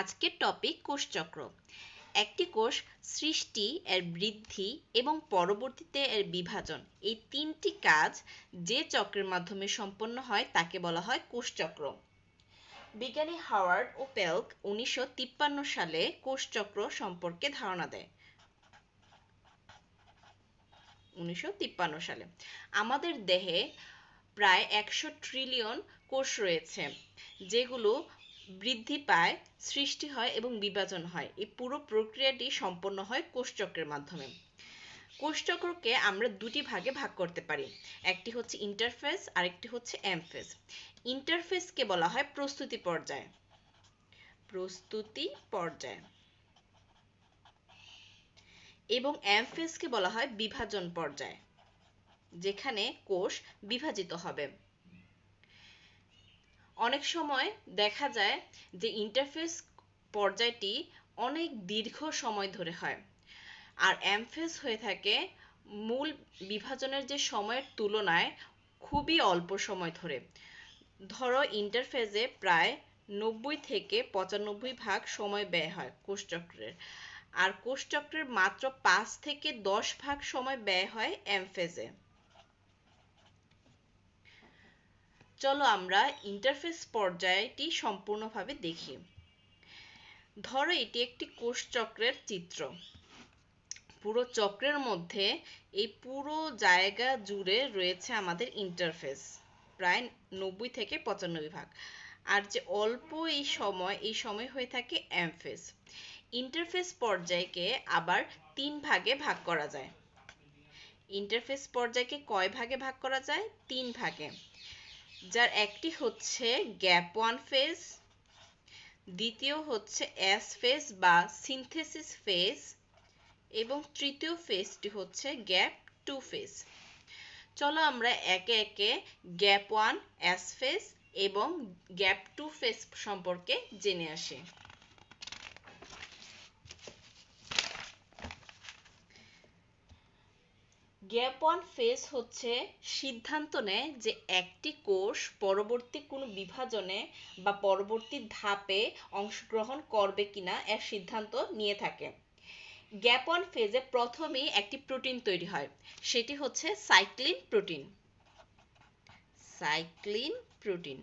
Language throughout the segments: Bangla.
আজকের টপিক কোষচক্র একটি কোষ সৃষ্টি, এর বৃদ্ধি এবং পরবর্তীতে এর বিভাজন। এই তিনটি কাজ যে চক্রের মাধ্যমে সম্পন্ন হয় তাকে বলা হয় কোষচক্র বিজ্ঞানী হাওয়ার্ড ও পেল্ক উনিশশো সালে কোষচক্র সম্পর্কে ধারণা দেয়। উনিশশো তিপ্পান্ন সালে। আমাদের দেহে প্রায় একশো ট্রিলিয়ন কোষ রয়েছে, যেগুলো বৃদ্ধি পায়, সৃষ্টি হয় এবং বিভাজন হয়। এই পুরো প্রক্রিয়াটি সম্পন্ন হয় কোষচক্রের মাধ্যমে। কোষচক্রকে আমরা দুটি ভাগে ভাগ করতে পারি। একটি হচ্ছে ইন্টারফেস আরেকটি হচ্ছে এমফেস ইন্টারফেসকে বলা হয় প্রস্তুতি পর্যায়। প্রস্তুতি পর্যায়। এবং অ্যামফেসকে বলা হয় বিভাজন পর্যায়, যেখানে কোষ বিভাজিত হবে। অনেক সময় দেখা যায় যে ইন্টারফেস পর্যায়টি অনেক দীর্ঘ সময় ধরে হয়। আর অ্যামফেস হয়ে থাকে মূল বিভাজনের যে সময়ের তুলনায় খুবই অল্প সময় ধরে। ধরো ইন্টারফেজে প্রায় নব্বই থেকে পঁচানব্বই ভাগ সময় ব্যয় হয় কোষচক্রের আর কোষচক্রের মাত্র পাঁচ থেকে দশ ভাগ সময় ব্যয় হয় এমফেজে চলো আমরা ইন্টারফেস পর্যায়টি সম্পূর্ণভাবে দেখি। ধরো এটি একটি কোষ চক্রের চিত্র। পুরো চক্রের মধ্যে এই পুরো জায়গা জুড়ে রয়েছে আমাদের ইন্টারফেস প্রায় নব্বই থেকে পঁচানব্বই ভাগ। আর যে অল্প এই সময় এই সময় হয়ে থাকে অ্যামফেস ইন্টারফেস পর্যায়কে আবার তিন ভাগে ভাগ করা যায়। ইন্টারফেস পর্যায়কে কয় ভাগে ভাগ করা যায়? তিন ভাগে। যার একটি হচ্ছে গ্যাপ ওয়ান ফেজ, দ্বিতীয় হচ্ছে অ্যাস ফেজ বা সিনথেসিস ফেজ, এবং তৃতীয় ফেজটি হচ্ছে গ্যাপ টু ফেজ। চলো আমরা একে একে গ্যাপ ওয়ান, অ্যাস ফেজ এবং গ্যাপ টু ফেজ সম্পর্কে জেনে আসি। গ্যাপ ওয়ান ফেজ হচ্ছে সিদ্ধান্ত নেয় যে একটি কোষ পরবর্তী কোনো বিভাজনে বা পরবর্তী ধাপে অংশগ্রহণ করবে কিনা এর সিদ্ধান্ত নিয়ে থাকে। গ্যাপ ওয়ান ফেজে প্রথমেই একটি প্রোটিন তৈরি হয়, সেটি হচ্ছে সাইক্লিন প্রোটিন। Cyclin protein.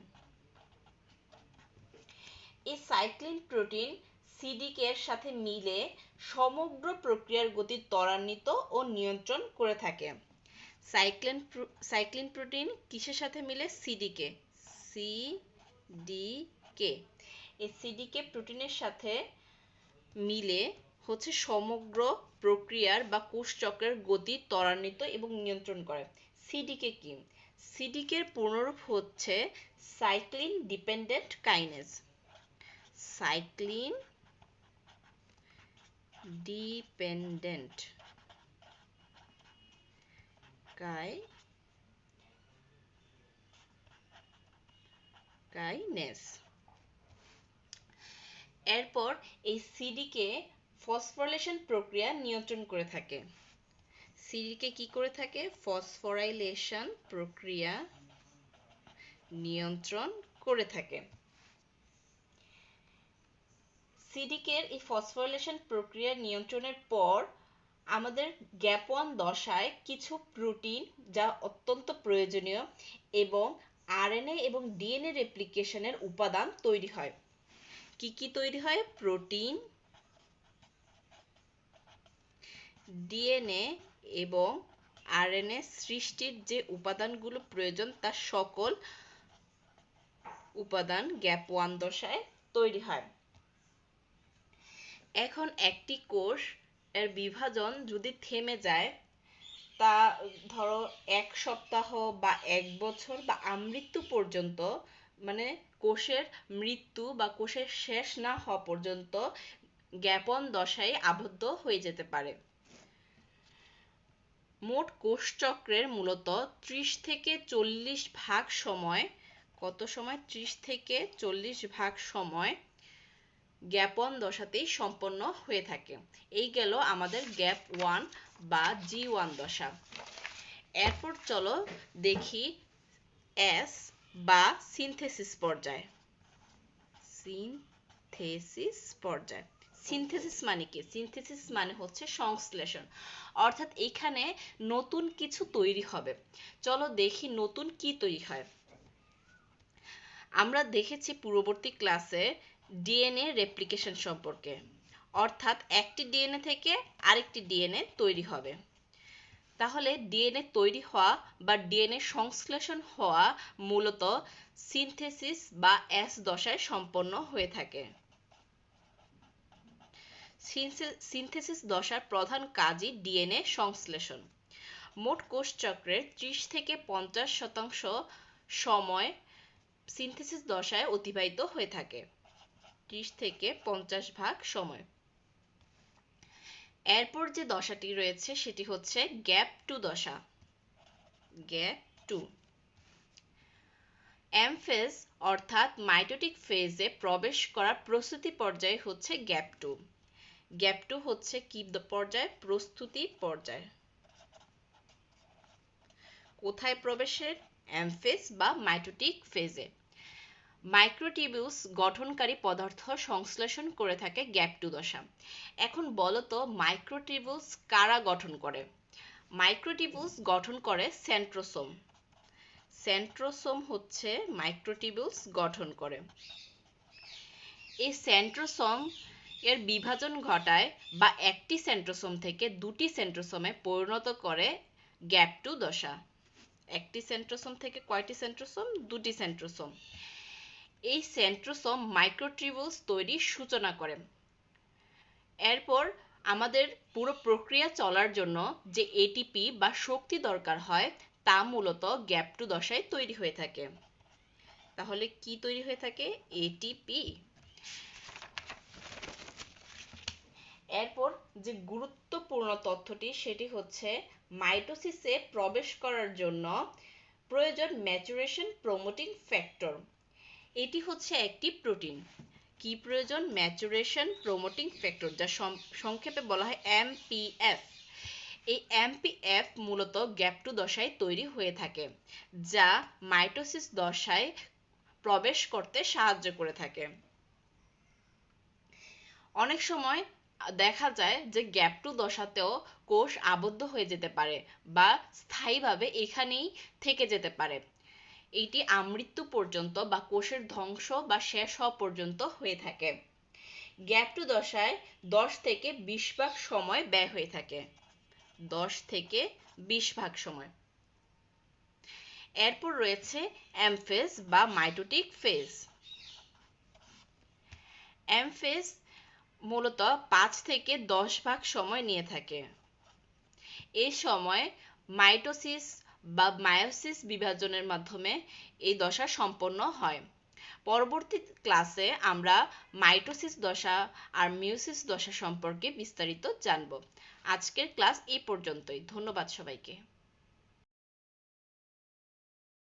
এই সাইক্লিন প্রোটিন সিডিকে এর সাথে মিলে সমগ্র প্রক্রিয়ার গতি ত্বরান্বিত ও নিয়ন্ত্রণ করে থাকে। সাইক্লিন সাইক্লিন প্রোটিন কিসের সাথে মিলে? সিডিকে সিডিকে এই সিডিকে প্রোটিনের সাথে মিলে হচ্ছে সমগ্র প্রক্রিয়ার বা কোষচক্রের গতি ত্বরান্বিত এবং নিয়ন্ত্রণ করে। সিডিকে কি? সিডিকের পুনরূপ হচ্ছে সাইক্লিন ডিপেন্ডেন্ট কাইনেজ। সাইক্লিন কাই কাইনেস এরপর এই সিডিকে ফসফোরিলেশন প্রক্রিয়া নিয়ন্ত্রণ করে থাকে। সিডিকে কি করে থাকে? ফসফোরাইলেশন প্রক্রিয়া নিয়ন্ত্রণ করে থাকে। সিডিকের এই ফসফোরিলেশন প্রক্রিয়া নিয়ন্ত্রণের পর আমাদের গ্যাপ ওয়ান দশায় কিছু প্রোটিন যা অত্যন্ত প্রয়োজনীয় এবং আরএনএ এবং ডিএনএ রেপ্লিকেশনের উপাদান তৈরি হয়। কি কি তৈরি হয়? প্রোটিন, ডিএনএ এবং আরএনএ সৃষ্টির যে উপাদানগুলো প্রয়োজন তার সকল উপাদান গ্যাপ ওয়ান দশায় তৈরি হয়। এখন একটি কোষ এর বিভাজন যদি থেমে যায়, তা ধরো এক সপ্তাহ বা এক বছর বা আমৃত্যু পর্যন্ত মানে কোষের মৃত্যু বা কোষের শেষ না হওয়া পর্যন্ত জ্ঞাপন দশায় আবদ্ধ হয়ে যেতে পারে। মোট কোষচক্রের মূলত ত্রিশ থেকে চল্লিশ ভাগ সময়, কত সময়? ত্রিশ থেকে চল্লিশ ভাগ সময় গ্যাপন দশাতেই সম্পন্ন হয়ে থাকে। এই গেল আমাদের গ্যাপ ওয়ান বা জি ওয়ান দশা। এরপর চলো দেখি এস বা সিনথেসিস পর্যায়। সিন সিনথেসিস পর্যায়। সিনথেসিস মানে কি? সিনথেসিস মানে হচ্ছে সংশ্লেষণ। অর্থাৎ এখানে নতুন কিছু তৈরি হবে। চলো দেখি নতুন কি তৈরি হয়। আমরা দেখেছি পূর্ববর্তী ক্লাসে ডিএনএ রেপ্লিকেশন সম্পর্কে। অর্থাৎ একটি ডিএনএ থেকে আরেকটি ডিএনএ তৈরি হবে। তাহলে ডিএনএ তৈরি হওয়া বা ডিএনএ সংশ্লেষণ হওয়া মূলত সিনথেসিস বা এস দশায় সম্পন্ন হয়ে থাকে। সিনথেসিস দশার প্রধান কাজই ডিএনএ সংশ্লেষণ। মোট কোষ চক্রের ত্রিশ থেকে পঞ্চাশ শতাংশ সময় সিনথেসিস দশায় অতিবাহিত হয়ে থাকে। ত্রিশ থেকে পঞ্চাশ ভাগ সময়। এরপর যে দশাটি রয়েছে, সেটি হচ্ছে গ্যাপ টু দশা। Gap two. এম ফেজ অর্থাৎ মাইটোটিক ফেজে প্রবেশ করার প্রস্তুতি পর্যায় হচ্ছে গ্যাপ টু। গ্যাপ টু হচ্ছে কি পর্যায়? প্রস্তুতি পর্যায়। কোথায় প্রবেশের? অ্যামফেজ বা মাইটোটিক ফেজে। মাইক্রোটিবিউস গঠনকারী পদার্থ সংশ্লেষণ করে থাকে গ্যাপ টু দশা এখন বলো তো কারা গঠন করে? মাইক্রোটিবিউস গঠন করে সেন্ট্রোসোম। সেন্ট্রোসোম হচ্ছে মাইক্রোটিবিউস গঠন করে। এই সেন্ট্রোসোম এর বিভাজন ঘটায় বা একটি সেন্ট্রোসোম থেকে দুটি সেন্ট্রোসোমে পরিণত করে গ্যাপ টু দশা একটি সেন্ট্রোসোম থেকে কয়টি সেন্ট্রোসোম? দুটি সেন্ট্রোসোম। এই সেন্ট্রোসোম মাইক্রোটিবিউলস তৈরির সূচনা করে। এরপর আমাদের পুরো প্রক্রিয়া চলার জন্য যে এটিপি বা শক্তি দরকার হয়, তা মূলত গ্যাপ টু দশায় তৈরি হয়ে থাকে। তাহলে কি তৈরি হয়ে থাকে? এটিপি এরপর যে গুরুত্বপূর্ণ তথ্যটি, সেটি হচ্ছে মাইটোসিসে প্রবেশ করার জন্য প্রয়োজন ম্যাচুরেশন প্রমোটিং ফ্যাক্টর এটি হচ্ছে একটি প্রোটিন। কি প্রয়োজন? ম্যাচুরেশন প্রমোটিং ফ্যাক্টর, যা সংক্ষেপে বলা হয় এমপিএফ এই এমপিএফ মূলত গ্যাপ টু দশায় তৈরি হয়ে থাকে, যা মাইটোসিস দশায় প্রবেশ করতে সাহায্য করে থাকে। অনেক সময় দেখা যায় যে গ্যাপ টু দশাতেও কোষ আবদ্ধ হয়ে যেতে পারে বা স্থায়ীভাবে এখানেই থেকে যেতে পারে। এটি আমৃত্যু পর্যন্ত বা কোষের ধ্বংস বা শেষ হওয়া পর্যন্ত হয়ে থাকে। গ্যাপ দশায় দশ থেকে বিশ ভাগ সময় ব্যয় হয়ে থাকে। দশ থেকে বিশ ভাগ সময়। এরপর রয়েছে অ্যামফেজ বা মাইটোটিক ফেজ। অ্যামফেজ মূলত পাঁচ থেকে দশ ভাগ সময় নিয়ে থাকে। এই সময় মাইটোসিস বা মায়োসিস বিভাজনের মাধ্যমে এই দশা সম্পন্ন হয়। পরবর্তী ক্লাসে আমরা মাইটোসিস দশা আর মিউসিস দশা সম্পর্কে বিস্তারিত জানব। আজকের ক্লাস এই পর্যন্তই। ধন্যবাদ সবাইকে।